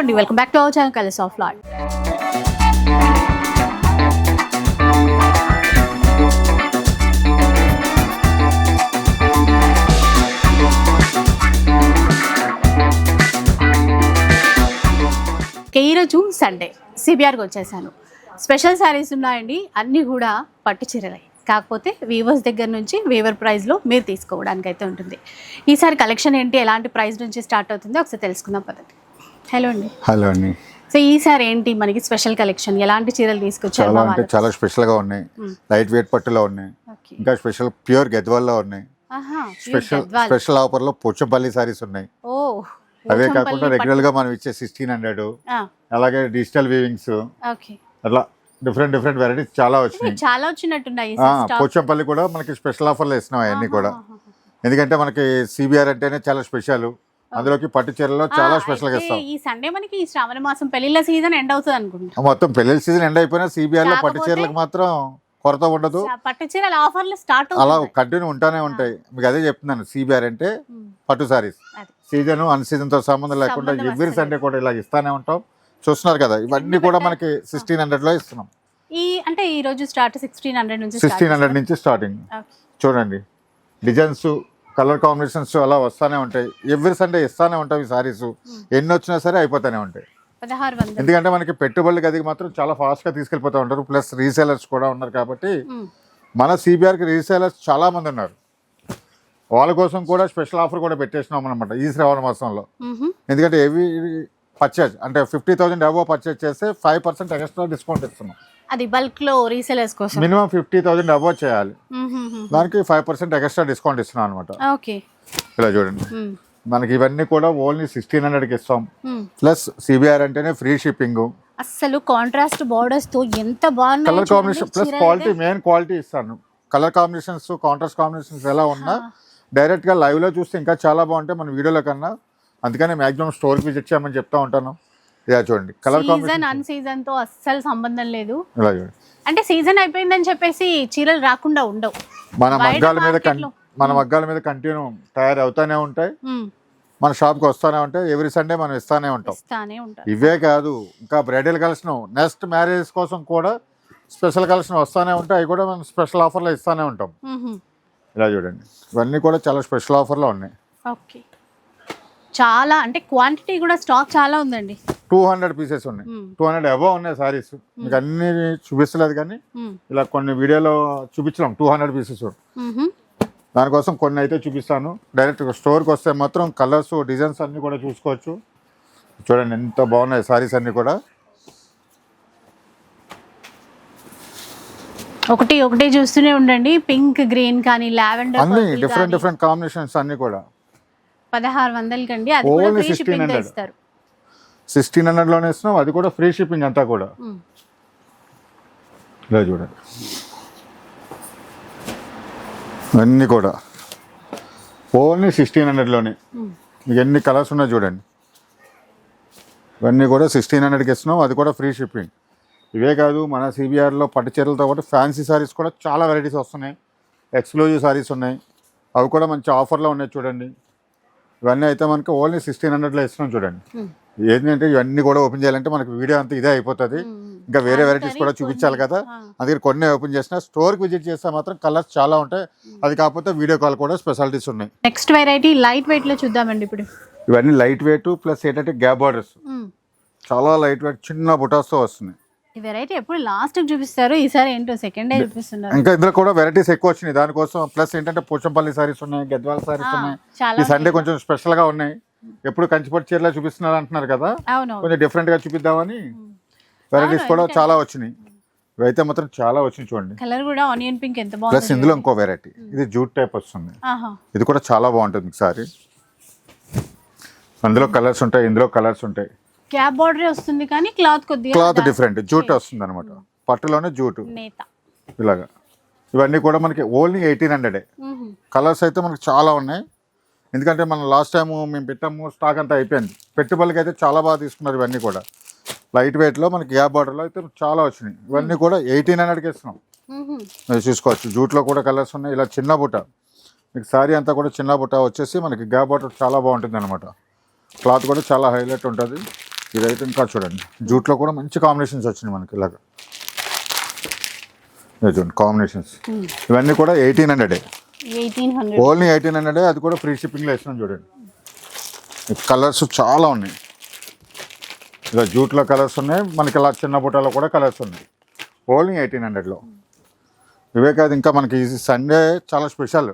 అండి. Welcome back to our channel colours of lot ఈరోజు Sunday సిబిఆర్కి వచ్చేసాను. స్పెషల్ శారీస్ ఉన్నాయండి. అన్నీ కూడా పట్టు చీరలే. కాకపోతే వీవర్స్ దగ్గర నుంచి వీవర్ ప్రైస్లో మీరు తీసుకోవడానికి అయితే ఉంటుంది. ఈసారి కలెక్షన్ ఏంటి? ఎలాంటి ప్రైస్ నుంచి స్టార్ట్ అవుతుందో? ఒకసారి తెలుసుకుందాం పద్ధతి హలో అండి. హలో అండి. సో ఈసారి ఏంటి మనకి స్పెషల్ కలెక్షన్? ఎలాంటి చీరలు తీసుకొచ్చారు చాలా అంటే? చాలా స్పెషల్గా ఉన్నాయి. లైట్ వెయిట్ పట్టులో ఉన్నాయి. ఇంకా స్పెషల్ ప్యూర్ గద్వాల్లో ఉన్నాయి. స్పెషల్. స్పెషల్ ఆఫర్లో పోచంపల్లి సారీస్ ఉన్నాయి. అవే కాకుండా. రెగ్యులర్గా మనం ఇచ్చే సిక్స్టీన్ హండ్రెడ్. అలాగే డిజిటల్ వీవింగ్స్. అట్లా డిఫరెంట్ డిఫరెంట్ వెరైటీస్ చాలా వచ్చినాయి. చాలా వచ్చినట్టున్నాయి పోచంపల్లి కూడా మనకి స్పెషల్ ఆఫర్లు ఇస్తున్నాం అవన్నీ కూడా. ఎందుకంటే మనకి సిబిఆర్ అంటేనే చాలా స్పెషల్. అందులోకి పట్టు చీరలో చాలా స్పెషల్గా ఇస్తాం. ఈ సండే మనకి ఈ శ్రావణ మాసం పెళ్ళిళ్ళ సీజన్ ఎండ్ అవుతుంది అనుకుంటా. మొత్తం పెళ్ళి సీజన్ ఎండ్ అయిపోయినా సిబిఆర్లో పట్టు చీరలకు మాత్రం కొరత ఉండదు. పట్టు చీరల ఆఫర్లు స్టార్ట్ అలా కంటిన్యూ ఉంటానే ఉంటాయి. మీకు అదే చెప్తున్నాను సిబిఆర్ అంటే పట్టు సారీస్. సీజన్ అన్ సీజన్తో సంబంధం లేకుండా ఎవ్రీ సండే కూడా ఇలా ఇస్తానే ఉంటాం. చూస్తున్నారు కదా ఇవన్నీ కూడా మనకి సిక్స్టీన్ హండ్రెడ్లో ఇస్తున్నాం. ఈ అంటే ఈ రోజు స్టార్ట్ సిక్స్టీన్ హండ్రెడ్ నుంచి సిక్స్టీన్ హండ్రెడ్ నుంచి స్టార్టింగ్ చూడండి డిజైన్స్ కలర్ కాంబినేషన్స్ అలా వస్తానే ఉంటాయి. ఎవ్రీ సండే ఇస్తానే ఉంటాయి ఈ సారీస్. ఎన్ని వచ్చినా సరే అయిపోతానే ఉంటాయి. ఎందుకంటే మనకి పెట్టుబడుల గదికి మాత్రం చాలా ఫాస్ట్గా తీసుకెళ్ళిపోతూ ఉంటారు. ప్లస్ రీసేలర్స్ కూడా ఉన్నారు కాబట్టి ఉమ్. మన సిబిఆర్కి రీసేలర్స్ చాలా మంది ఉన్నారు. వాళ్ళ కోసం కూడా స్పెషల్ ఆఫర్ కూడా పెట్టేసినాం అనమాట ఈ శ్రావణ మాసంలో. ఎందుకంటే ఏవి పర్చేజ్ అంటే ఫిఫ్టీ థౌసండ్ అబో పర్చేజ్ చేస్తే ఫైవ్ పర్సెంట్ ఎక్స్ట్రా డిస్కౌంట్ ఇస్తున్నాం. అది బల్క్లో రీసెలర్స్ కోసం. మినిమం ఫిఫ్టీ థౌసండ్ అబో చేయాలి. దానికి ఫైవ్ పర్సెంట్ ఎక్స్ట్రా డిస్కౌంట్ ఇస్తున్నాం అనమాట ఓకే. ఇలా చూడండి. మనకి ఇవన్నీ కూడా ఓన్లీ సిక్స్టీన్ హండ్రెడ్కి ఇస్తాం. ప్లస్ సిబిఆర్ అంటేనే ఫ్రీ షిప్పింగ్ అస్సలు కాంట్రాస్ట్ బార్డర్స్తో ఎంత బాగున్నాయి colour combination plus quality. Main quality ఇస్తాను. కలర్ కాంబినేషన్స్ కాంట్రాస్ట్ కాంబినేషన్స్ ఎలా ఉన్నా డైరెక్ట్గా లైవ్లో చూస్తే ఇంకా చాలా బాగుంటాయి. మన వీడియోలో కన్నా. అందుకనే మాక్సిమం స్టోర్ విజిట్ చేయమని చెప్తా ఉంటాను. ఇలా చూడండి. కలర్ సీజన్ అన్ సీజన్తో అస్సలు సంబంధం లేదు. ఇలా చూడండి. అంటే సీజన్ అయిపోయిందని చెప్పేసి చీరలు రాకుండా ఉండవు. మన మగ్గాల మీద. మన మగ్గాల మీద కంటిన్యూ తయారు అవుతానే ఉంటాయి. మ్. మన షాప్కి వస్తానే ఉంటాయి. ఎవ్రీ సండే మనం ఇస్తానే ఉంటాం. ఇవే కాదు ఇంకా బ్రైడల్ కలెక్షన్ నెక్స్ట్ మ్యారేజ్ కోసం కూడా స్పెషల్ కలెక్షన్ వస్తానే ఉంటాయి. అవి కూడా మనం స్పెషల్ ఆఫర్లో ఇస్తానే ఉంటాం. మ్హూ. ఇలా చూడండి. ఇవన్నీ కూడా చాలా స్పెషల్ ఆఫర్లో ఉన్నాయి. ఓకే చాలా అంటే క్వాంటిటీ కూడా స్టాక్ చాలా ఉందండి. టూ హండ్రెడ్ పీసెస్ ఉన్నాయి. మ్మ్. టూ హండ్రెడ్ అబవ్ ఉన్నాయి సారీస్ మీకు అన్ని చూపిస్తలేదు కానీ మ్మ్. ఇలా కొన్ని వీడియోలో చూపించలేం. Two hundred pieces. దానికోసం కొన్ని అయితే చూపిస్తాను. డైరెక్ట్ స్టోర్కి వస్తే మాత్రం కలర్స్ డిజైన్స్ అన్నీ కూడా చూసుకోవచ్చు. చూడండి ఎంత బాగున్నాయి సారీస్ అన్నీ కూడా. ఒకటి ఒకటి చూస్తూనే ఉండండి. పింక్ గ్రీన్ కానీ లావెండర్ అన్ని డిఫరెంట్ డిఫరెంట్ కాంబినేషన్స్ అన్నీ కూడా. పదహారు వందలకి అండి అది కూడా ఫ్రీ షిప్పింగ్ 1600. ఇస్తారు. సిక్స్టీన్ హండ్రెడ్లోనే ఇస్తున్నాం. అది కూడా ఫ్రీ షిప్పింగ్ అంతా కూడా. ఇలా చూడండి. అన్నీ కూడా. ఓన్లీ సిక్స్టీన్ హండ్రెడ్లోనే. మీకు ఎన్ని కలర్స్ ఉన్నాయో చూడండి. ఇవన్నీ కూడా సిక్స్టీన్ హండ్రెడ్కి ఇస్తున్నాం. అది కూడా ఫ్రీ షిప్పింగ్. ఇవే కాదు మన సిబిఆర్లో పట్టు చీరలతో పాటు ఫ్యాన్సీ సారీస్ కూడా చాలా వెరైటీస్ వస్తున్నాయి. ఎక్స్క్లూజివ్ సారీస్ ఉన్నాయి. అవి కూడా మంచి ఆఫర్లో ఉన్నాయి చూడండి. ఇవన్నీ అయితే మనకి ఓన్లీ సిక్స్టీన్ హండ్రెడ్లో ఇస్తున్నాం చూడండి. ఏంటంటే ఇవన్నీ కూడా ఓపెన్ చేయాలంటే మనకి వీడియో అంతా ఇదే అయిపోతుంది. ఇంకా వేరే వెరైటీస్ కూడా చూపించాలి కదా. అందుకని కొన్ని ఓపెన్ చేసిన స్టోర్కి విజిట్ చేస్తే మాత్రం కలర్స్ చాలా ఉంటాయి. అది కాకపోతే వీడియో కాల్ కూడా స్పెషాలిటీస్ ఉన్నాయి. నెక్స్ట్ వెరైటీ లైట్ వెయిట్లో చూద్దామండి ఇప్పుడు. ఇవన్నీ లైట్ వెయిట్ ప్లస్ ఏంటంటే గ్యాప్ బార్డర్స్. చాలా లైట్ వెయిట్ చిన్న బుటాస్తో వస్తున్నాయి. ఈ వెరైటీ ఎప్పుడు లాస్ట్ చూపిస్తారు ఈసారి ఏంటో సెకండ్ డే చూపిస్తున్నారు. ఇంకా ఇందులో కూడా వెరైటీస్ ఎక్కువ వచ్చినాయి. దానికోసం ప్లస్ ఏంటంటే పోచంపల్లి సారీస్ ఉన్నాయి గద్వాల సారీస్ ఉన్నాయి. ఈ సండే కొంచెం స్పెషల్గా ఉన్నాయి. ఎప్పుడు కంచిపట్టు చీరలా చూపిస్తున్నారు అంటున్నారు కదా? కొంచెం డిఫరెంట్గా చూపిద్దామని వెరైటీస్ కూడా చాలా వచ్చినాయి. ఇవైతే మాత్రం చాలా వచ్చినాయి చూడండి. కలర్ కూడా ఆనియన్ పింక్ ఎంత ప్లస్ ఇందులో ఇంకో వెరైటీ ఇది జూట్ టైప్ వస్తుంది. ఇది కూడా చాలా బాగుంటుంది సారీ. అందులో కలర్స్ ఉంటాయి ఇందులో కలర్స్ ఉంటాయి. క్యాప్ బార్డర్ వస్తుంది కానీ క్లాత్ కొద్దిగా క్లాత్ డిఫరెంట్ జూట్ వస్తుంది అనమాట పట్టులోనే జూటు. నేత. ఇలాగా. ఇవన్నీ కూడా మనకి ఓన్లీ ఎయిటీన్ హండ్రెడే. కలర్స్ అయితే మనకి చాలా ఉన్నాయి. ఎందుకంటే మనం లాస్ట్ టైం మేము పెట్టాము స్టాక్ అంతా అయిపోయింది. పెట్టుబడికి అయితే చాలా బాగా తీసుకున్నారు ఇవన్నీ కూడా. లైట్ వెయిట్లో మనకి గ్యాప్ బార్డర్లో అయితే చాలా వచ్చినాయి. ఇవన్నీ కూడా ఎయిటీన్ హండ్రెడ్కి ఇస్తున్నాం. మీరు చూసుకోవచ్చు. జూట్లో కూడా కలర్స్ ఉన్నాయి. ఇలా చిన్న బుట్ట. మీకు సారీ అంతా కూడా చిన్న బుట్ట వచ్చేసి మనకి గ్యాప్ బార్డర్ చాలా బాగుంటుంది అనమాట క్లాత్ కూడా చాలా హైలైట్ ఉంటుంది. ఇదైతే ఇంకా చూడండి. జూట్లో కూడా మంచి కాంబినేషన్స్ వచ్చినాయి మనకి ఇలాగ. చూడండి కాంబినేషన్స్ ఇవన్నీ కూడా eighteen hundred only eighteen hundred అది కూడా ఫ్రీ షిప్పింగ్లో ఇస్తున్నాం చూడండి. కలర్స్ చాలా ఉన్నాయి. ఇలా జూట్లో కలర్స్ ఉన్నాయి మనకి ఇలా చిన్న బుట్టలో కూడా కలర్స్ ఉన్నాయి. ఓన్లీ ఎయిటీన్ హండ్రెడ్లో ఇవే కాదు ఇంకా మనకి ఈ సండే చాలా స్పెషల్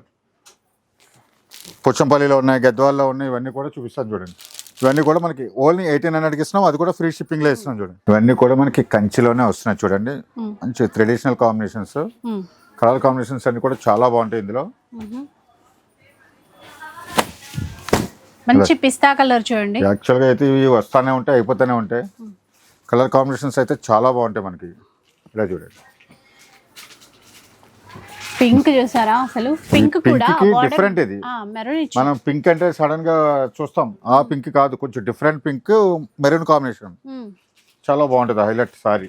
పుచ్చంపల్లిలో ఉన్నాయి గద్వాల్లో ఉన్నాయి ఇవన్నీ కూడా చూపిస్తాను చూడండి. ఇవన్నీ కూడా మనకి ఓన్లీ ఎయిటీన్ హండ్రెడ్కి ఇస్తున్నాం అది కూడా ఫ్రీ షిప్పింగ్లో ఇస్తున్నాం చూడండి. ఇవన్నీ కూడా మనకి కంచిలోనే వస్తున్నాయి చూడండి. మంచి ట్రెడిషనల్ కాంబినేషన్స్ కలర్ కాంబినేషన్స్ అన్ని కూడా చాలా బాగుంటాయి ఇందులో. మంచి పిస్తా కలర్ చూడండి. యాక్చువల్గా అయితే ఇవి వస్తానే ఉంటాయి అయిపోతూనే ఉంటాయి. కలర్ కాంబినేషన్స్ అయితే చాలా బాగుంటాయి మనకి. ఇలా చూడండి. పింక్ చూసారా అసలు? పింక్ కూడా different ఇది. మనం పింక్ అంటే సడన్గా చూస్తాం. ఆ పింక్ కాదు కొంచెం different pink maroon combination um. చాలా బాగుంటుంది హైలైట్ సారీ.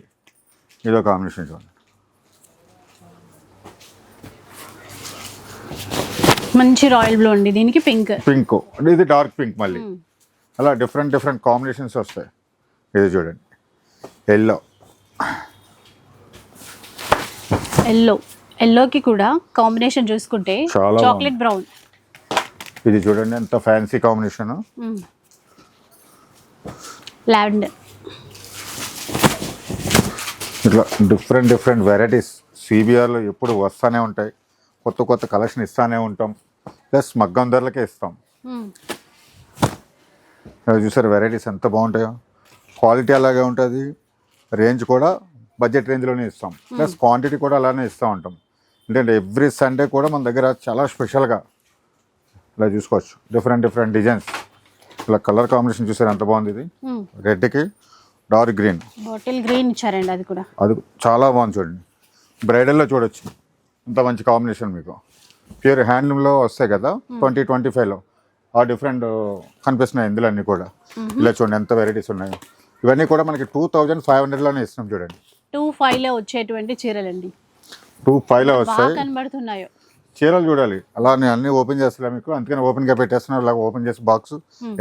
ఇదో కాంబినేషన్ చూడండి. మంచి రాయల్ బ్లూ అండి దీనికి పింక్. పింక్. ఇది డార్క్ పింక్ మళ్ళీ. అలా డిఫరెంట్ డిఫరెంట్ కాంబినేషన్స్ వస్తాయి. ఇది చూడండి. ఎల్లో ఎల్లో ఎల్లోకి కూడా కాంబినేషన్ చూసుకుంటే చాలా చాక్లెట్ బ్రౌన్. ఇది చూడండి ఎంత ఫ్యాన్సీ కాంబినేషన్ లావెండర్. ఇట్లా డిఫరెంట్ డిఫరెంట్ వెరైటీస్ సిబిఆర్లో ఎప్పుడు వస్తూనే ఉంటాయి. కొత్త కొత్త కలెక్షన్ ఇస్తూనే ఉంటాం. ప్లస్ మగ్గం ధరలకే ఇస్తాం చూసారు వెరైటీస్ ఎంత బాగుంటాయో? క్వాలిటీ అలాగే ఉంటుంది. రేంజ్ కూడా బడ్జెట్ రేంజ్లోనే ఇస్తాం. ప్లస్ క్వాంటిటీ కూడా అలానే ఇస్తూ ఉంటాం. ఎందుకంటే ఎవ్రీ సండే కూడా మన దగ్గర చాలా స్పెషల్గా ఇలా చూసుకోవచ్చు. డిఫరెంట్ డిఫరెంట్ డిజైన్స్ ఇలా కలర్ కాంబినేషన్ చూసారు? ఎంత బాగుంది ఇది? రెడ్కి డార్క్ గ్రీన్ బాటిల్ గ్రీన్ ఇచ్చారండి అది కూడా. అది చాలా బాగుంది చూడండి. బ్రైడల్లో చూడొచ్చు. ఇంత మంచి కాంబినేషన్ మీకు. ప్యూర్ హ్యాండ్లూమ్లో వస్తాయి కదా? ట్వంటీ ట్వంటీ ఫైవ్లో ఆ డిఫరెంట్ కనిపిస్తున్నాయి ఇందులో అన్నీ కూడా. ఇలా చూడండి ఎంత వెరైటీస్ ఉన్నాయి. ఇవన్నీ కూడా మనకి టూ థౌజండ్ ఫైవ్ హండ్రెడ్లోనే ఇస్తున్నాం చూడండి. టూ ఫైవ్లో వచ్చేటువంటి చీరలండి. టూ ఫైవ్లో బాగా వస్తాయి. కనబడుతున్నాయో. చీరలు చూడాలి. అలా నేను అన్నీ ఓపెన్ చేస్తున్నా మీకు. అందుకని ఓపెన్గా పెట్టేస్తున్నాను ఇలా ఓపెన్ చేసి box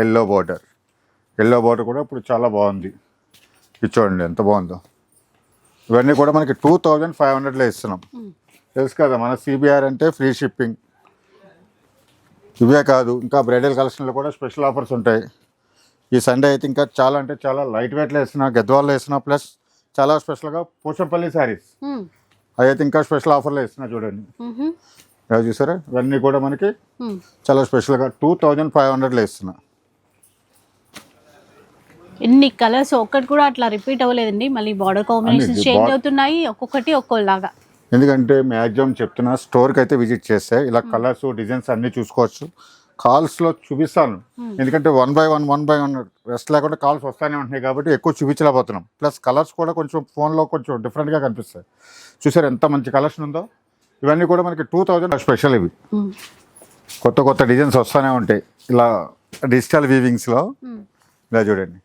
yellow border yellow border కూడా ఇప్పుడు చాలా బాగుంది. ఇది చూడండి ఎంత బాగుందో. ఇవన్నీ కూడా మనకి టూ థౌజండ్ ఫైవ్ హండ్రెడ్లో ఇస్తున్నాం. తెలుసు కదా మన సిబిఆర్ అంటే ఫ్రీ షిప్పింగ్ ఇవే కాదు ఇంకా బ్రైడల్ కలెక్షన్లో కూడా స్పెషల్ ఆఫర్స్ ఉంటాయి. ఈ సండే అయితే ఇంకా చాలా అంటే చాలా లైట్ వెయిట్లో వేస్తున్నా గద్వాల్లో వేస్తున్నా ప్లస్ చాలా స్పెషల్గా పోచంపల్లి శారీస్ అయితే ఇంకా స్పెషల్ ఆఫర్లో ఇస్తున్నా చూడండి. ఇలా చూసారా? ఇవన్నీ కూడా మనకి. చాలా స్పెషల్గా టూ థౌజండ్ ఫైవ్ హండ్రెడ్లో ఇస్తున్నా. ఎన్ని కలర్స్ ఒక్కటి కూడా అట్లా రిపీట్ అవ్వలేదండి. మళ్ళీ బార్డర్ కాంబినేషన్స్ అన్ని చేంజ్ అవుతున్నాయి. ఒక్కొక్కటి ఒక్కోలాగా. ఎందుకంటే మ్యాక్సిమం చెప్తున్నా స్టోర్కి అయితే విజిట్ చేస్తే ఇలా కలర్స్ డిజైన్స్ అన్నీ చూసుకోవచ్చు. కాల్స్లో చూపిస్తాను. ఎందుకంటే one by one one by one rest లేకుండా కాల్స్ వస్తూనే ఉంటున్నాయి కాబట్టి ఎక్కువ చూపించలేకపోతున్నాం. ప్లస్ కలర్స్ కూడా కొంచెం ఫోన్లో కొంచెం డిఫరెంట్గా కనిపిస్తాయి. చూసారు ఎంత మంచి కలెక్షన్ ఉందో? ఇవన్నీ కూడా మనకి టూ థౌజండ్ స్పెషల్ ఇవి. కొత్త కొత్త డిజైన్స్ వస్తూనే ఉంటాయి. ఇలా డిజిటల్ వీవింగ్స్లో. ఇలా చూడండి.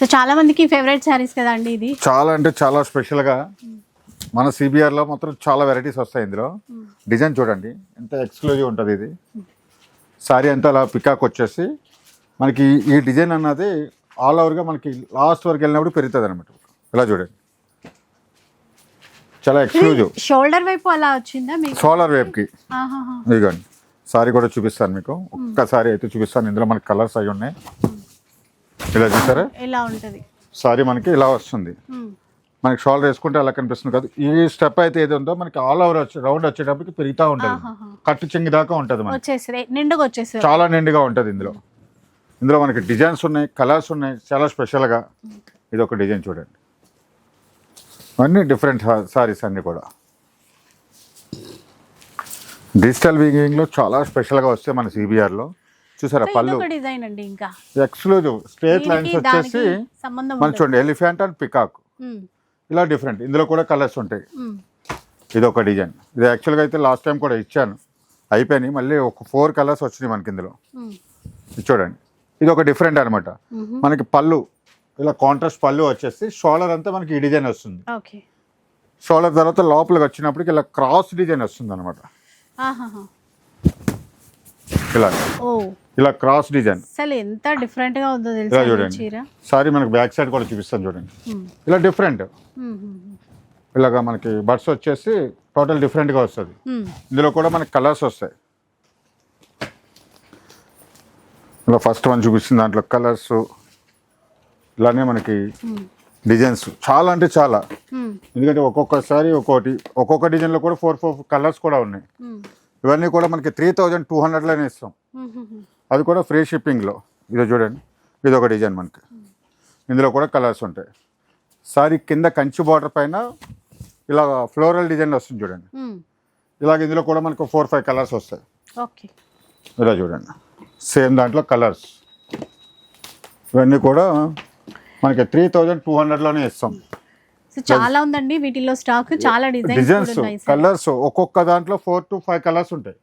సో చాలా మందికి ఫేవరెట్ శారీస్ కదా అండి ఇది. చాలా అంటే చాలా స్పెషల్గా. మన సిబిఆర్లో మాత్రం చాలా వెరైటీస్ వస్తాయి ఇందులో. డిజైన్ చూడండి. ఎంత ఎక్స్క్లూజివ్ ఉంటుంది ఇది. సారీ అంతా అలా పికాక్ వచ్చేసి మనకి ఈ డిజైన్ అన్నది ఆల్ ఓవర్గా మనకి లాస్ట్ వరకు వెళ్ళినప్పుడు పెరుగుతుంది అనమాట ఇలా చూడండి. చాలా ఎక్స్క్లూజివ్ షోల్డర్ వైపు అలా వచ్చిందా వేవ్కి ఆహాహా. ఇదిగోండి. సారీ కూడా చూపిస్తాను మీకు. ఒక్కసారి అయితే చూపిస్తాను. ఇందులో మనకి కలర్స్ అవి ఉన్నాయి. ఇలా చూసారా? ఇలా ఉంటది. సారీ మనకి ఇలా వస్తుంది. మనకి షోల్డర్ వేసుకుంటే అలా కనిపిస్తుంది కదా. ఈ స్టెప్ అయితే ఏది ఉందో మనకి ఆల్ ఓవర్ వచ్చి రౌండ్ వచ్చేటప్పటికి పెరుగుతూ ఉంటుంది. కట్టు చెంగి దాకా ఉంటుంది మనకి. నిండుగా చాలా నిండుగా ఉంటుంది ఇందులో. ఇందులో మనకి డిజైన్స్ ఉన్నాయి కలర్స్ ఉన్నాయి చాలా స్పెషల్గా ఇది ఒక డిజైన్ చూడండి. అన్నీ డిఫరెంట్ సారీస్ అన్నీ కూడా. డిజిటల్ వీవింగ్లో చాలా స్పెషల్గా వస్తాయి మన సిబిఆర్లో చూసారా పళ్ళు? ఒక డిజైన్ అండి ఇంకా. ఎక్స్క్లూజివ్ స్ట్రేట్ లైన్స్ వచ్చేసి మనం. చూడండి ఎలిఫెంట్ అండ్ పికాక్. ఇలా డిఫరెంట్ ఇందులో కూడా కలర్స్ ఉంటాయి. ఉమ్. ఇది ఒక డిజైన్ ఇది యాక్చువల్గా అయితే లాస్ట్ టైం కూడా ఇచ్చాను. అయిపోయినాయి. మళ్ళీ ఒక ఫోర్ కలర్స్ వచ్చినాయి మనకి ఇందులో. ఇది చూడండి. ఇది ఒక డిఫరెంట్ అనమాట. మనకి పళ్ళు ఇలా కాంట్రాస్ట్ పళ్ళు వచ్చేసి షోల్డర్ అంతా మనకి ఈ డిజైన్ వస్తుంది. ఓకే షోల్డర్ తర్వాత లోపలికి వచ్చినప్పటికి ఇలా క్రాస్ డిజైన్ వస్తుంది అనమాట. ఇలా. ఇలా క్రాస్ డిజైన్ అసలు ఎంత డిఫరెంట్గా ఉందో తెలుసా చూడండి. సారీ మనకి బ్యాక్ సైడ్ కూడా చూపిస్తాను చూడండి. ఇలా డిఫరెంట్ ఇలాగా మనకి బడ్స్ వచ్చేసి టోటల్ డిఫరెంట్గా వస్తుంది. ఇందులో కూడా మనకి కలర్స్ వస్తాయి. ఇలా ఫస్ట్ వన్ చూపిస్తుంది దాంట్లో కలర్స్ ఇలానే మనకి డిజైన్స్ చాలా అంటే చాలా. ఎందుకంటే ఒక్కొక్కసారి ఒక్కొక్కటి ఒక్కొక్క డిజైన్లో కూడా ఫోర్ ఫోర్ కలర్స్ కూడా ఉన్నాయి. ఇవన్నీ కూడా మనకి త్రీ థౌజండ్ టూ హండ్రెడ్లోనే ఇస్తాం. అది కూడా ఫ్రీ షిప్పింగ్లో ఇదో చూడండి. ఇది ఒక డిజైన్ మనకి. ఇందులో కూడా కలర్స్ ఉంటాయి. సారీ కింద కంచి బార్డర్ పైన ఇలా ఫ్లోరల్ డిజైన్ వస్తుంది చూడండి. ఇలాగ ఇందులో కూడా మనకు ఫోర్ ఫైవ్ కలర్స్ వస్తాయి. ఇలా చూడండి. సేమ్ దాంట్లో కలర్స్ ఇవన్నీ కూడా మనకి త్రీ థౌజండ్ టూ హండ్రెడ్లోనే ఇస్తాం. సో చాలా ఉందండి వీటిలో స్టాక్ చాలా డిజైన్స్ కలర్స్ ఒక్కొక్క దాంట్లో ఫోర్ టు ఫైవ్ కలర్స్ ఉంటాయి.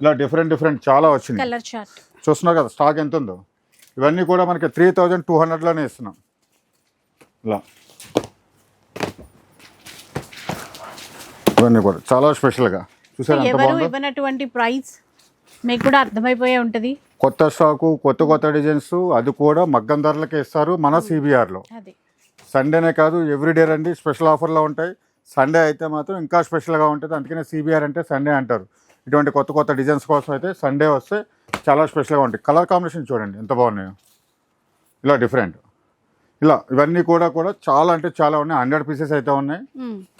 ఇలా డిఫరెంట్ డిఫరెంట్ చాలా వచ్చినాయి. Colour chart. చూస్తున్నారు కదా స్టాక్ ఎంత ఉందో. ఇవన్నీ కూడా మనకి త్రీ థౌజండ్ టూ హండ్రెడ్లోనే ఇస్తున్నాం. ఇలా. ఇవన్నీ కూడా చాలా స్పెషల్గా చూసారు ఎంత ఎవరు బాగుందో? ఇవ్వనటువంటి ప్రైస్ మీకు కూడా అర్థమైపోయే ఉంటది. కొత్త స్టాకు కొత్త కొత్త డిజైన్స్ అది కూడా మగ్గం ధరలకే ఇస్తారు మన సిబిఆర్లో అది. సండేనే కాదు ఎవ్రీడే రండి స్పెషల్ ఆఫర్లో ఉంటాయి. సండే అయితే మాత్రం ఇంకా స్పెషల్గా ఉంటుంది. అందుకనే సిబిఆర్ అంటే సండే అంటారు. ఇటువంటి కొత్త కొత్త డిజైన్స్ కోసం అయితే సండే వస్తే చాలా స్పెషల్గా ఉంటాయి. కలర్ కాంబినేషన్ చూడండి ఎంత బాగున్నాయో. ఇలా డిఫరెంట్ ఇలా ఇవన్నీ కూడా కూడా చాలా అంటే చాలా ఉన్నాయి. హండ్రెడ్ పీసెస్ అయితే ఉన్నాయి.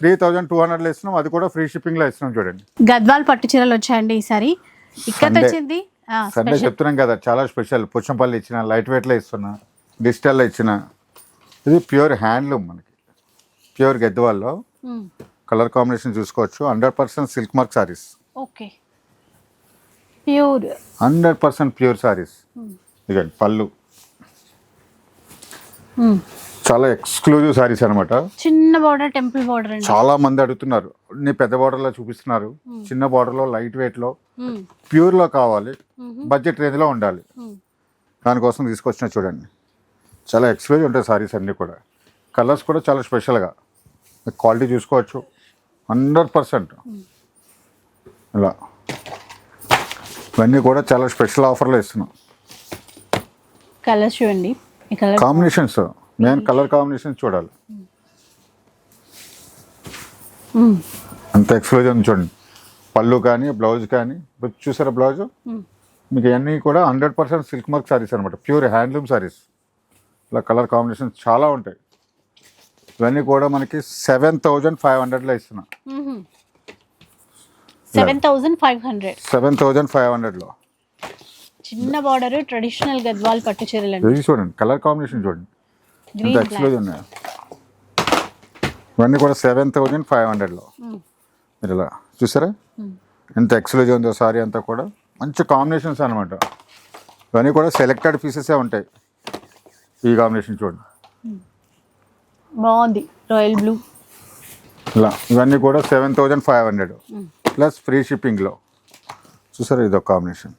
త్రీ థౌజండ్ టూ హండ్రెడ్లో ఇస్తున్నాం. అది కూడా ఫ్రీ షిప్పింగ్లో ఇస్తున్నాం చూడండి. గద్వాల్ పట్టు చీరలు వచ్చాయండి ఈసారి. ఇక్కడ. వచ్చింది సండే చెప్తున్నాం కదా చాలా స్పెషల్ పుచ్చంపల్లి ఇచ్చిన లైట్ వెయిట్లో ఇస్తున్నా డిజిటల్లో ఇచ్చిన. ఇది ప్యూర్ హ్యాండ్లూమ్ మనకి. ప్యూర్ గెద్దవాల్లో ఉమ్, కలర్ కాంబినేషన్ చూసుకోవచ్చు. Hundred percent silk mark saris. Okay. Pure. Hundred percent pure saris. ఇదండి పళ్ళు. చాలా ఎక్స్క్లూజివ్ సారీస్ అనమాట చిన్న బార్డర్ టెంపుల్ బార్డర్ చాలా మంది అడుగుతున్నారు. అన్ని పెద్ద బార్డర్లో చూపిస్తున్నారు. చిన్న బార్డర్లో లైట్ వెయిట్లో. ఉమ్, ప్యూర్లో కావాలి. మ్మ్. బడ్జెట్ రేంజ్లో ఉండాలి. ఉమ్. దానికోసం తీసుకొచ్చిన చూడండి. చాలా ఎక్స్క్లూజివ్ ఉంటాయి సారీస్ అన్నీ కూడా. కలర్స్ కూడా చాలా స్పెషల్గా. క్వాలిటీ చూసుకోవచ్చు. Hundred percent. ఇలా ఇవన్నీ కూడా చాలా స్పెషల్ ఆఫర్లో ఇస్తున్నాం. కలర్స్ చూడండి. కాంబినేషన్స్. మెయిన్ కలర్ కాంబినేషన్స్ చూడాలి. అంత ఎక్స్క్లూజివ్ చూడండి. పళ్ళు కానీ బ్లౌజ్ కానీ. ఇప్పుడు చూసారా బ్లౌజ్. మీకు ఇవన్నీ కూడా hundred percent silk mark saris అనమాట ప్యూర్ హ్యాండ్లూమ్ సారీస్. ఇలా కలర్ కాంబినేషన్స్ చాలా ఉంటాయి. ఇవన్నీ కూడా మనకి సెవెన్ థౌజండ్ ఫైవ్ హండ్రెడ్లో ఇస్తున్నా. Seven thousand five hundred. Seven thousand five హండ్రెడ్లో. చిన్న బార్డర్ ట్రెడిషనల్ గద్వాల్ పట్టు చీరలు చూడండి కలర్ కాంబినేషన్ చూడండి. ఉన్నాయి. ఇవన్నీ కూడా సెవెన్ థౌజండ్ ఫైవ్ హండ్రెడ్లో. మీరు ఇలా చూసారా? ఎంత ఎక్స్క్లూజివ్ ఉందో సారీ అంతా కూడా. మంచి కాంబినేషన్స్ అనమాట ఇవన్నీ కూడా సెలెక్టెడ్ పీసెసే ఉంటాయి. ఈ కాంబినేషన్ చూడండి. బాగుంది. Royal blue. ఇలా ఇవన్నీ కూడా seven thousand five hundred. Plus free షిప్పింగ్లో చూసారా ఇదొక కాంబినేషన్?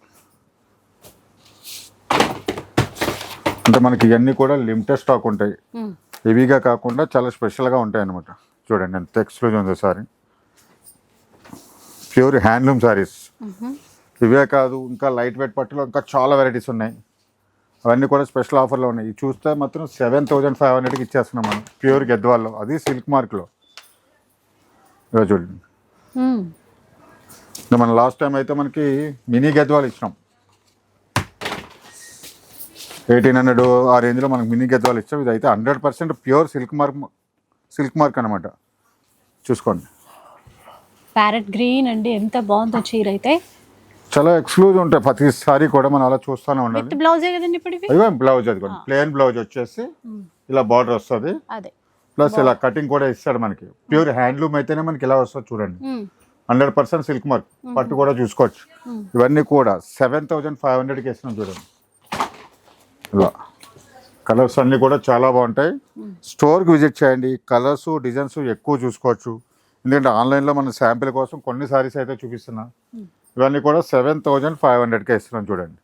అంటే మనకి ఇవన్నీ కూడా లిమిటెడ్ స్టాక్ ఉంటాయి. హెవీగా కాకుండా చాలా స్పెషల్గా ఉంటాయి అన్నమాట. చూడండి ఎంత ఎక్స్క్లూజివ్ ఉందో సారీ. Pure handloom saris. ఇవే కాదు ఇంకా లైట్ వెయిట్ పట్టులో ఇంకా చాలా వెరైటీస్ ఉన్నాయి. అవన్నీ కూడా స్పెషల్ ఆఫర్లో ఉన్నాయి. చూస్తే మాత్రం సెవెన్ థౌజండ్ ఫైవ్ హండ్రెడ్కి ఇచ్చేస్తున్నాం మనం. ప్యూర్ గెద్వాల్లో అది సిల్క్ మార్క్లో. ఇదో చూడండి. మన లాస్ట్ టైం అయితే మనకి మినీ గద్వాలు ఇచ్చినాం. ఎయిటీన్ హండ్రెడ్ ఆ రేంజ్లో మనకి మినీ గద్వాలు ఇచ్చాం. ఇది అయితే hundred percent pure silk mark silk mark అనమాట చూసుకోండి. ప్యారెట్ గ్రీన్ అండి. ఎంత బాగుందో చీర అయితే. చాలా ఎక్స్క్లూజివ్ ఉంటాయి. ప్రతిసారి కూడా మనం అలా చూస్తూనే ఉండాలి. బ్లౌజే కదండి ఇప్పుడు ఇవి అదిగో బ్లౌజ్ బ్లౌజ్ వచ్చేసి ఇలా బార్డర్ వస్తుంది. అదే. ప్లస్ ఇలా కటింగ్ కూడా ఇస్తాడు మనకి. ప్యూర్ హ్యాండ్లూమ్ అయితేనే మనకి ఇలా వస్తుంది చూడండి. హండ్రెడ్ పర్సెంట్ సిల్క్ మార్క్ పట్టు కూడా చూసుకోవచ్చు. ఇవన్నీ కూడా సెవెన్ థౌజండ్ ఫైవ్ హండ్రెడ్కి వేసినాం చూడండి. ఇలా. కలర్స్ అన్నీ కూడా చాలా బాగుంటాయి. స్టోర్కి విజిట్ చేయండి. కలర్స్ డిజైన్స్ ఎక్కువ చూసుకోవచ్చు. ఎందుకంటే ఆన్లైన్లో మన శాంపిల్ కోసం కొన్ని సారీస్ అయితే చూపిస్తున్నా. ఇవన్నీ కూడా సెవెన్ థౌజండ్ ఫైవ్ హండ్రెడ్కే ఇస్తున్నాం చూడండి.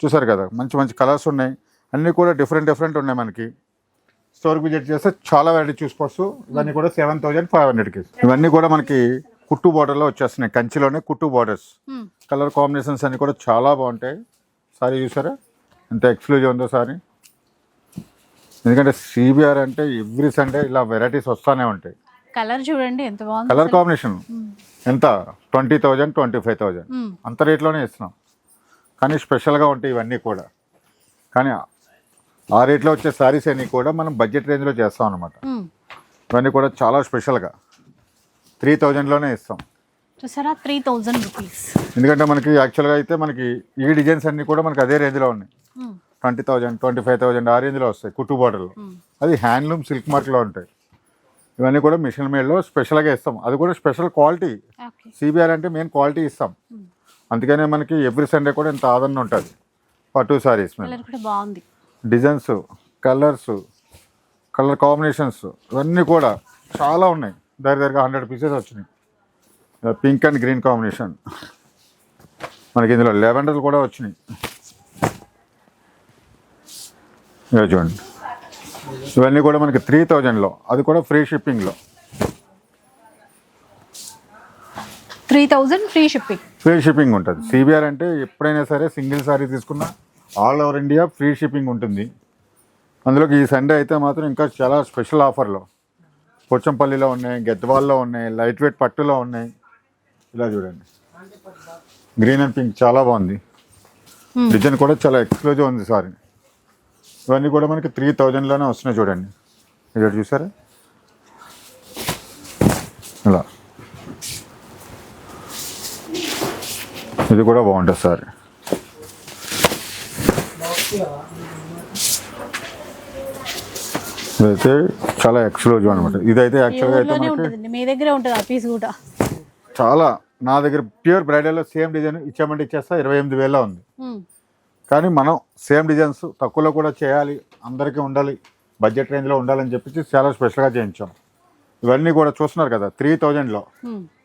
చూసారు కదా మంచి మంచి కలర్స్ ఉన్నాయి. అన్నీ కూడా డిఫరెంట్ డిఫరెంట్ ఉన్నాయి మనకి. స్టోర్ విజిట్ చేస్తే చాలా వెరైటీ చూసుకోవచ్చు. ఇవన్నీ కూడా సెవెన్ థౌజండ్ ఫైవ్ హండ్రెడ్కి. ఇవన్నీ కూడా మనకి కుట్టు బార్డర్లో వచ్చేస్తున్నాయి. కంచిలోనే కుట్టు బార్డర్స్. కలర్ కాంబినేషన్స్ అన్ని కూడా చాలా బాగుంటాయి. సారీ చూసారా? ఎంత ఎక్స్క్లూజివ్ ఉందో సారీ. ఎందుకంటే సిబిఆర్ అంటే ఎవ్రీ సండే ఇలా వెరైటీస్ వస్తూనే ఉంటాయి. కలర్ చూడండి ఎంత బాగుంది కలర్ కాంబినేషన్. ఎంత? Twenty thousand twenty five thousand. అంత రేట్లోనే ఇస్తున్నాం. కానీ స్పెషల్గా ఉంటాయి ఇవన్నీ కూడా. కానీ ఆ రేట్లో వచ్చే శారీస్ అన్నీ కూడా మనం బడ్జెట్ రేంజ్లో చేస్తాం అనమాట. ఇవన్నీ కూడా చాలా స్పెషల్గా. త్రీ థౌజండ్లోనే ఇస్తాం. చూసారా? Three thousand rupees. ఎందుకంటే మనకి యాక్చువల్గా అయితే మనకి ఈ డిజైన్స్ అన్నీ కూడా మనకి అదే రేంజ్లో ఉన్నాయి. Twenty thousand twenty five thousand ఆ రేంజ్లో వస్తాయి కుట్టు బార్డర్లో. అది హ్యాండ్లూమ్ సిల్క్ మార్క్లో ఉంటాయి. ఇవన్నీ కూడా మిషన్ మేడ్లో స్పెషల్గా ఇస్తాం. అది కూడా స్పెషల్ క్వాలిటీ. సిబిఆర్ అంటే మెయిన్ క్వాలిటీ ఇస్తాం. అందుకనే మనకి ఎవ్రీ సండే కూడా ఇంత ఆదరణ ఉంటుంది. పట్టు సారీస్ బాగుంది. డిజైన్స్ కలర్స్ కలర్ కాంబినేషన్స్ ఇవన్నీ కూడా చాలా ఉన్నాయి. దగ్గర దగ్గరగా హండ్రెడ్ పీసెస్ వచ్చినాయి. Pink and green combination. మనకి ఇందులో లెవెండర్లు కూడా వచ్చినాయి. చూడండి. ఇవన్నీ కూడా మనకి త్రీ థౌజండ్లో అది కూడా ఫ్రీ షిప్పింగ్లో three thousand free shipping free shipping ఉంటుంది. సిబిఆర్ అంటే ఎప్పుడైనా సరే సింగిల్ సారీ తీసుకున్నా all over India free shipping ఉంటుంది. అందులోకి ఈ సండే అయితే మాత్రం ఇంకా చాలా స్పెషల్ ఆఫర్లో పోచంపల్లిలో ఉన్నాయి గెద్వాల్లో ఉన్నాయి లైట్ వెయిట్ పట్టులో ఉన్నాయి. ఇలా చూడండి. గ్రీన్ అండ్ పింక్ చాలా బాగుంది. డిజైన్ కూడా చాలా ఎక్స్క్లూజివ్ ఉంది సారీ. ఇవన్నీ కూడా మనకి త్రీ థౌజండ్లోనే వస్తున్నాయి చూడండి. ఇక్కడ చూసారా? ఇలా. ఇది కూడా బాగుంటుంది సార్. ఇదైతే చాలా ఎక్స్క్లూజివ్ అనమాట ఇదైతే యాక్చువల్గా అయితే మనకి మీ దగ్గరే ఉంటుంది ఆ పీస్ కూడా. చాలా. నా దగ్గర ప్యూర్ బ్రైడల్లో సేమ్ డిజైన్ ఇచ్చామంటే ఇచ్చేస్తా. ఇరవై ఎనిమిది వేల ఉంది. కానీ మనం సేమ్ డిజైన్స్ తక్కువలో కూడా చేయాలి అందరికీ ఉండాలి బడ్జెట్ రేంజ్లో ఉండాలని చెప్పేసి చాలా స్పెషల్గా చేయించాం. ఇవన్నీ కూడా చూస్తున్నారు కదా త్రీ థౌజండ్లో.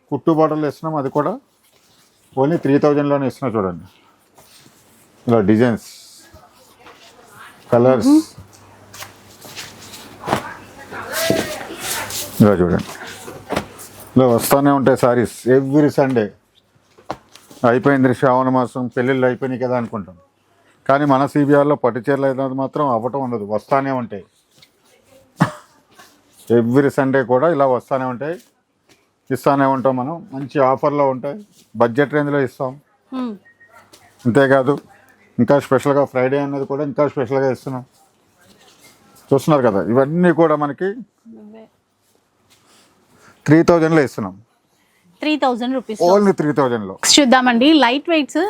కుట్టు బాటలు ఇస్తున్నాం అది కూడా ఓన్లీ త్రీ థౌజండ్లోనే ఇస్తున్నా చూడండి. ఇలా డిజైన్స్ కలర్స్. ఇలా చూడండి. ఇలా వస్తూనే ఉంటాయి సారీస్ ఎవ్రీ సండే. అయిపోయింది శ్రావణ మాసం పెళ్ళిళ్ళు అయిపోయినాయి కదా అనుకుంటాం. కానీ మన సిబిఆర్లో పట్టు చీరలు అయితే మాత్రం అవ్వటం ఉండదు. వస్తానే ఉంటాయి. ఎవ్రీ సండే కూడా ఇలా వస్తూనే ఉంటాయి. ఇస్తానే ఉంటాం మనం. మంచి ఆఫర్లో ఉంటాయి. బడ్జెట్ రేంజ్లో ఇస్తాం. అంతేకాదు ఇంకా స్పెషల్గా ఫ్రైడే అనేది కూడా ఇంకా స్పెషల్గా ఇస్తున్నాం. చూస్తున్నారు కదా ఇవన్నీ కూడా మనకి త్రీ థౌజండ్లో ఇస్తున్నాం. Three thousand rupees only three థౌజండ్లో. చూద్దామండి. లైట్ వెయిట్స్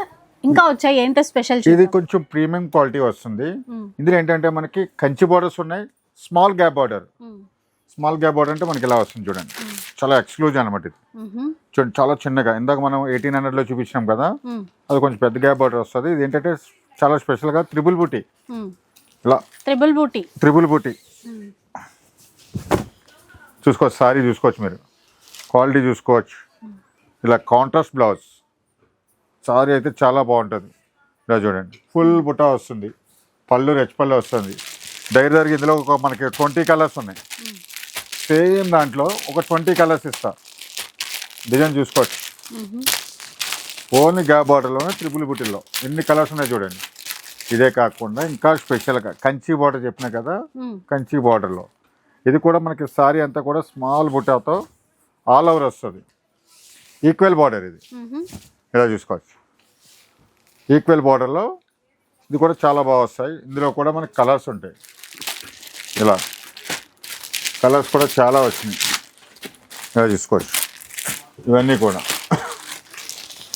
ఇంకా వచ్చాయి ఏంటో స్పెషల్ ఇది కొంచెం ప్రీమియం క్వాలిటీ వస్తుంది. ఇందులో ఏంటంటే మనకి కంచి బార్డర్స్ ఉన్నాయి small gap border small gap border అంటే మనకి ఇలా వస్తుంది చూడండి. చాలా ఎక్స్క్లూజివ్ అనమాట ఇది. చూడండి చాలా చిన్నగా. ఇందాక మనం ఎయిటీన్ హండ్రెడ్లో చూపించినాం కదా అది కొంచెం పెద్ద గ్యాప్ బార్డర్ వస్తుంది. ఇది ఏంటంటే చాలా స్పెషల్గా త్రిబుల్ బుటీ ఇలా. ట్రిపుల్ బూటీ త్రిబుల్ బుటీ చూసుకోవచ్చు సారీ చూసుకోవచ్చు మీరు. క్వాలిటీ చూసుకోవచ్చు. ఇలా కాంట్రాస్ట్ బ్లౌజ్ సారీ అయితే చాలా బాగుంటుంది. ఇలా చూడండి. ఫుల్ బుటా వస్తుంది. పళ్ళు రెచ్ పళ్ళు వస్తుంది. దగ్గర దగ్గర ఇందులో ఒక మనకి ట్వంటీ కలర్స్ ఉన్నాయి. సేమ్ దాంట్లో ఒక ట్వంటీ కలర్స్ ఇస్తా. డిజైన్ చూసుకోవచ్చు. ఓన్లీ గ్యాప్ బార్డర్లోనే ట్రిపుల్ బుటీల్లో ఎన్ని కలర్స్ ఉన్నాయి చూడండి. ఇదే కాకుండా ఇంకా స్పెషల్గా కంచి బార్డర్ చెప్పిన కదా? కంచి బార్డర్లో ఇది కూడా మనకి సారీ అంతా కూడా స్మాల్ బుట్టాతో ఆల్ ఓవర్ వస్తుంది. ఈక్వల్ బార్డర్ ఇది. ఇలా చూసుకోవచ్చు? ఈక్వల్ బార్డర్లో ఇది కూడా చాలా బాగా వస్తాయి. ఇందులో కూడా మనకి కలర్స్ ఉంటాయి. ఇలా కలర్స్ కూడా చాలా వచ్చినాయి. ఇలా చూసుకోవచ్చు? ఇవన్నీ కూడా.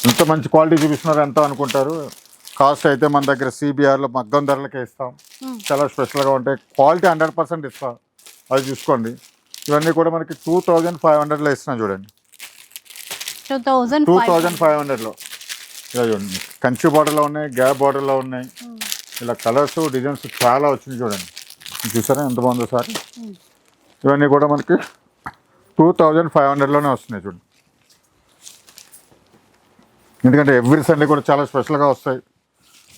ఎంత మంచి క్వాలిటీ చూపిస్తున్నారు ఎంత అనుకుంటారు? కాస్ట్ అయితే మన దగ్గర సిబిఆర్లో మగ్గం ధరలకే ఇస్తాం. చాలా స్పెషల్గా ఉంటాయి. క్వాలిటీ హండ్రెడ్ పర్సెంట్ ఇస్తాం. అది చూసుకోండి. ఇవన్నీ కూడా మనకి టూ థౌజండ్ ఫైవ్ హండ్రెడ్లో ఇస్తున్నాం చూడండి. Two thousand two thousand five హండ్రెడ్లో ఇలా చూడండి. కంచి బార్డర్లో ఉన్నాయి గ్యాప్ బార్డర్లో ఉన్నాయి. ఇలా కలర్స్ డిజైన్స్ చాలా వచ్చినాయి చూడండి. చూసారా? ఎంత బాగుందో సార్. ఇవన్నీ కూడా మనకి టూ థౌజండ్ ఫైవ్ హండ్రెడ్లోనే వస్తున్నాయి చూడండి. ఎందుకంటే ఎవ్రీ సండే కూడా చాలా స్పెషల్గా వస్తాయి.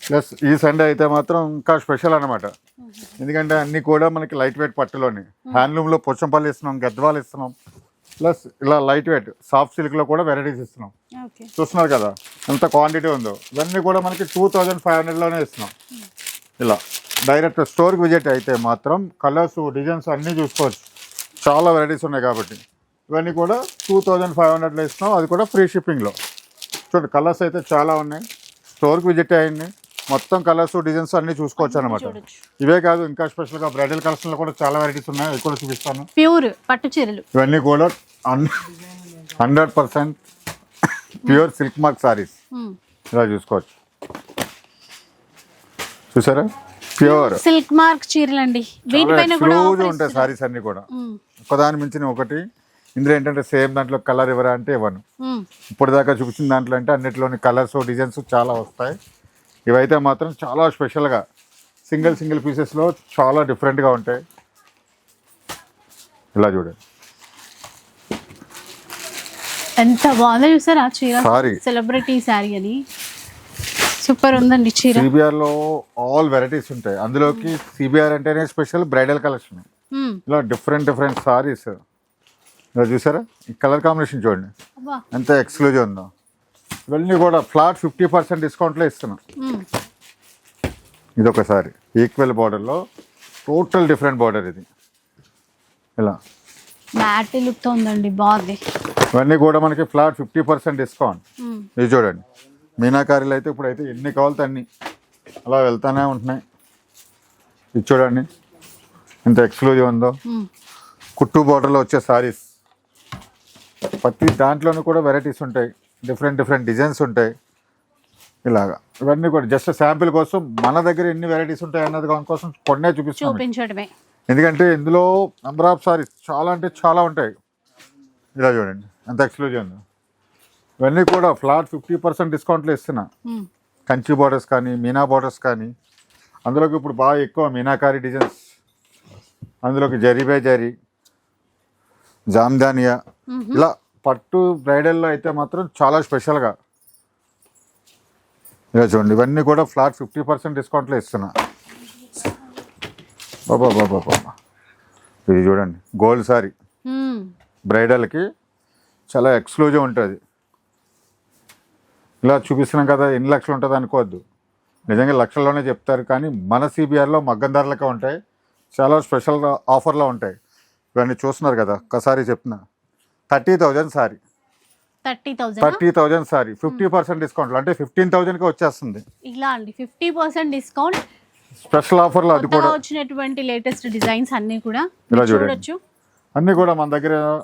ప్లస్ ఈ సండే అయితే మాత్రం ఇంకా స్పెషల్ అనమాట ఎందుకంటే అన్నీ కూడా మనకి లైట్ వెయిట్ పట్టులోని హ్యాండ్లూమ్లో పొచ్చంపల్లి ఇస్తున్నాం గద్వాలు ఇస్తున్నాం. ప్లస్ ఇలా లైట్ వెయిట్ సాఫ్ట్ సిల్క్లో కూడా వెరైటీస్ ఇస్తున్నాం. చూస్తున్నారు కదా ఎంత క్వాంటిటీ ఉందో. ఇవన్నీ కూడా మనకి టూ థౌజండ్ ఫైవ్ హండ్రెడ్లోనే ఇస్తున్నాం. ఇలా డైరెక్ట్ స్టోర్కి విజిట్ అయితే మాత్రం కలర్స్ డిజైన్స్ అన్నీ చూసుకోవచ్చు. చాలా వెరైటీస్ ఉన్నాయి కాబట్టి. ఇవన్నీ కూడా టూ థౌజండ్ ఫైవ్ హండ్రెడ్లో ఇస్తున్నాం. అది కూడా ఫ్రీ షిప్పింగ్లో. చూడండి కలర్స్ అయితే చాలా ఉన్నాయి. స్టోర్కి విజిట్ అయ్యింది మొత్తం కలర్స్ డిజైన్స్ అన్నీ చూసుకోవచ్చు అనమాట ఇవే కాదు ఇంకా స్పెషల్గా బ్రైడల్ కలెక్షన్లో కూడా చాలా వెరైటీస్ ఉన్నాయి. అవి కూడా చూపిస్తాను. ప్యూర్ పట్టు చీరలు. ఇవన్నీ కూడా hundred percent pure silk mark saris. ఇలా చూసుకోవచ్చు. చూసారా? ప్యూర్ సిల్క్ మార్క్ చీరలు అండి ఉంటాయి సారీస్ అన్ని కూడా. ఒకదాని మించిన ఒకటి. ఇందులో ఏంటంటే సేమ్ దాంట్లో కలర్ ఇవ్వరా అంటే ఇవ్వను. ఇప్పుడు దాకా చూపించిన దాంట్లో అంటే అన్నిటిలోని కలర్స్ డిజైన్స్ చాలా వస్తాయి. ఇవైతే మాత్రం చాలా స్పెషల్గా. సింగిల్ సింగిల్ పీసెస్లో చాలా డిఫరెంట్గా ఉంటాయి. ఇలా చూడండి. ఎంత బాగుందో చూసారా? చీర? సారీ. సెలబ్రిటీ శారీ అని సూపర్ ఉందండి చీర. సిబిఆర్లో ఆల్ వెరైటీస్ ఉంటాయి. అందులోకి సిబిఆర్ అంటేనే స్పెషల్ బ్రైడల్ కలెక్షన్. ఇలా డిఫరెంట్ డిఫరెంట్ సారీస్. ఇలా చూసారా? ఈ కలర్ కాంబినేషన్ చూడండి. ఎంత ఎక్స్క్లూజివ్ ఉందో. ఇవన్నీ కూడా ఫ్లాట్ ఫిఫ్టీ పర్సెంట్ డిస్కౌంట్లో ఇస్తున్నాం. ఇది ఒకసారి ఈక్వల్ బార్డర్లో టోటల్ డిఫరెంట్ బార్డర్ ఇది. ఇలా. మ్యాట్ లుక్తో ఉందండి బాగుంది ఇవన్నీ కూడా మనకి ఫ్లాట్ ఫిఫ్టీ పర్సెంట్ డిస్కౌంట్. ఇది చూడండి. మీనాకారీలు అయితే ఇప్పుడైతే ఎన్ని కావాలితే అన్ని. అలా వెళ్తానే ఉంటున్నాయి. ఇది చూడండి. ఎంత ఎక్స్క్లూజివ్ ఉందో. కుట్టు బార్డర్లో వచ్చే సారీస్. ప్రతి దాంట్లోనూ కూడా వెరైటీస్ ఉంటాయి. డిఫరెంట్ డిఫరెంట్ డిజైన్స్ ఉంటాయి. ఇలాగా. ఇవన్నీ కూడా జస్ట్ శాంపిల్ కోసం మన దగ్గర ఎన్ని వెరైటీస్ ఉంటాయి అన్నది కోసం కొన్నే చూపిస్తాం ఎందుకంటే ఇందులో నెంబర్ ఆఫ్ సారీస్ చాలా అంటే చాలా ఉంటాయి. ఇలా చూడండి. ఎంత ఎక్స్క్లూజివ్ ఉందో. ఇవన్నీ కూడా ఫ్లాట్ ఫిఫ్టీ పర్సెంట్ డిస్కౌంట్లో ఇస్తున్నా. కంచి బార్డర్స్ కానీ మీనా బార్డర్స్ కానీ. అందులోకి ఇప్పుడు బాగా ఎక్కువ మీనాకారి డిజైన్స్ అందులోకి జరీబే జరీ జామ్దానియా. ఇలా పట్టు బ్రైడల్లో అయితే మాత్రం చాలా స్పెషల్గా ఇలా చూడండి ఇవన్నీ కూడా ఫ్లాట్ ఫిఫ్టీ పర్సెంట్ డిస్కౌంట్లో ఇస్తున్నా. బాబా బాబా బాబా ఇది చూడండి గోల్డ్ సారీ. బ్రైడల్కి చాలా ఎక్స్క్లూజివ్ ఉంటుంది. ఇలా చూపిస్తున్నాం కదా ఎన్ని లక్షలు ఉంటుంది అనుకోవద్దు. నిజంగా లక్షల్లోనే చెప్తారు కానీ మన సిబిఆర్లో మగ్గం ధరలకే ఉంటాయి. చాలా స్పెషల్ ఆఫర్లో ఉంటాయి. ఇవన్నీ చూస్తున్నారు కదా ఒకసారి చెప్తున్నా. Thirty thousand sari. Thirty thirty thousand sari. Fifty percent డిస్కౌంట్లో. అంటే ఫిఫ్టీన్ థౌజండ్కి వచ్చేస్తుంది. ఇలా అండి. Fifty percent discount. స్పెషల్ ఆఫర్లో అది కూడా. వచ్చినటువంటి లేటెస్ట్ డిజైన్స్ అన్ని కూడా ఇలా. చూడొచ్చు. అన్నీ కూడా మన దగ్గర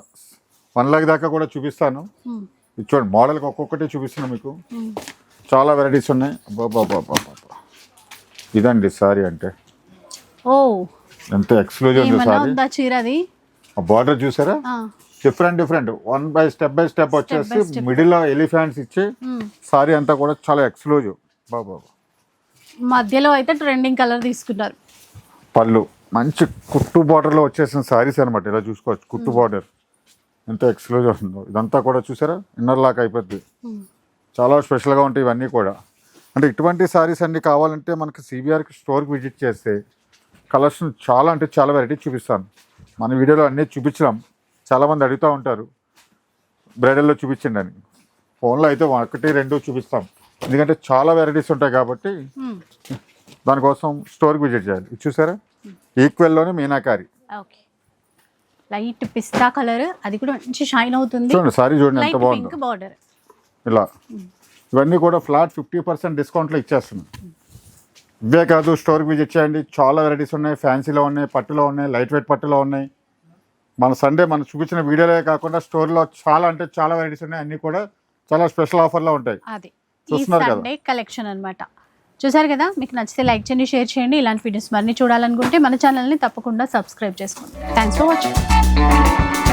వన్ లాక్ దాకా కూడా చూపిస్తాను. ఇది చూడండి మోడల్కి ఒక్కొక్కటి చూపిస్తున్నాను మీకు. చాలా వెరైటీస్ ఉన్నాయి. ఇదండి సారీ అంటే. ఓ. ఎంత ఎక్స్క్లూజివ్ సారీ? చీర అది బార్డర్ చూసారా. Different different. One by step by step వచ్చేసి. మిడిల్ ఎలిఫెంట్స్ ఇచ్చి మ్మ్. సారీ అంతా కూడా చాలా ఎక్స్క్లూజివ్. బాబా. మధ్యలో అయితే ట్రెండింగ్ కలర్ తీసుకున్నారు. పళ్ళు. మంచి కుట్టు బార్డర్లో వచ్చేసిన సారీస్ అనమాట ఇలా చూసుకోవచ్చు. కుట్టు బార్డర్. ఎంత ఎక్స్క్లూజివ్ ఉందో. ఇదంతా కూడా చూసారా? ఇన్నర్ లాక్ అయిపోద్ది. మ్మ్. చాలా స్పెషల్గా ఉంటాయి ఇవన్నీ కూడా. అంటే ఇటువంటి సారీస్ అన్ని కావాలంటే మనకి సిబిఆర్కి స్టోర్కి విజిట్ చేస్తే కలెక్షన్ చాలా అంటే చాలా వెరైటీ చూపిస్తాను. మన వీడియోలో అన్నీ చూపించడం చాలామంది అడుగుతూ ఉంటారు బ్రైడల్లో చూపించండి అని ఫోన్లో అయితే ఒకటి రెండు చూపిస్తాం. ఎందుకంటే చాలా వెరైటీస్ ఉంటాయి కాబట్టి మ్మ్. దానికోసం స్టోర్కి విజిట్ చేయాలి. ఇది చూసారా? ఈక్వెల్లోనే మీనాకారి. ఓకే. లైట్ పిస్తా కలర్ అది కూడా మంచి షైన్ అవుతుంది. చూడండి సారీ చూడండి ఎంత బాగుందో. బార్డర్. ఇలా. ఇవన్నీ కూడా ఫ్లాట్ ఫిఫ్టీ పర్సెంట్ డిస్కౌంట్లో ఇచ్చేస్తున్నాం. ఇవే కాదు స్టోర్కి విజిట్ చేయండి. చాలా వెరైటీస్ ఉన్నాయి ఫ్యాన్సీలో ఉన్నాయి పట్టులో ఉన్నాయి లైట్ వెయిట్ పట్టులో ఉన్నాయి. మన సండే మనం చూపించిన వీడియోలే కాకుండా స్టోర్లో చాలా అంటే చాలా వెరైటీస్ ఉన్నాయి. అన్నీ కూడా చాలా స్పెషల్ ఆఫర్లో ఉంటాయి. అది. చూస్తున్నారు కదా. కలెక్షన్ అన్నమాట. చూసారు కదా? మీకు నచ్చితే లైక్ చేయండి షేర్ చేయండి. ఇలాంటి వీడియోస్ మరిన్ని చూడాలనుకుంటే మన ఛానల్ని తప్పకుండా సబ్స్క్రైబ్ చేసుకోండి. Thanks for watching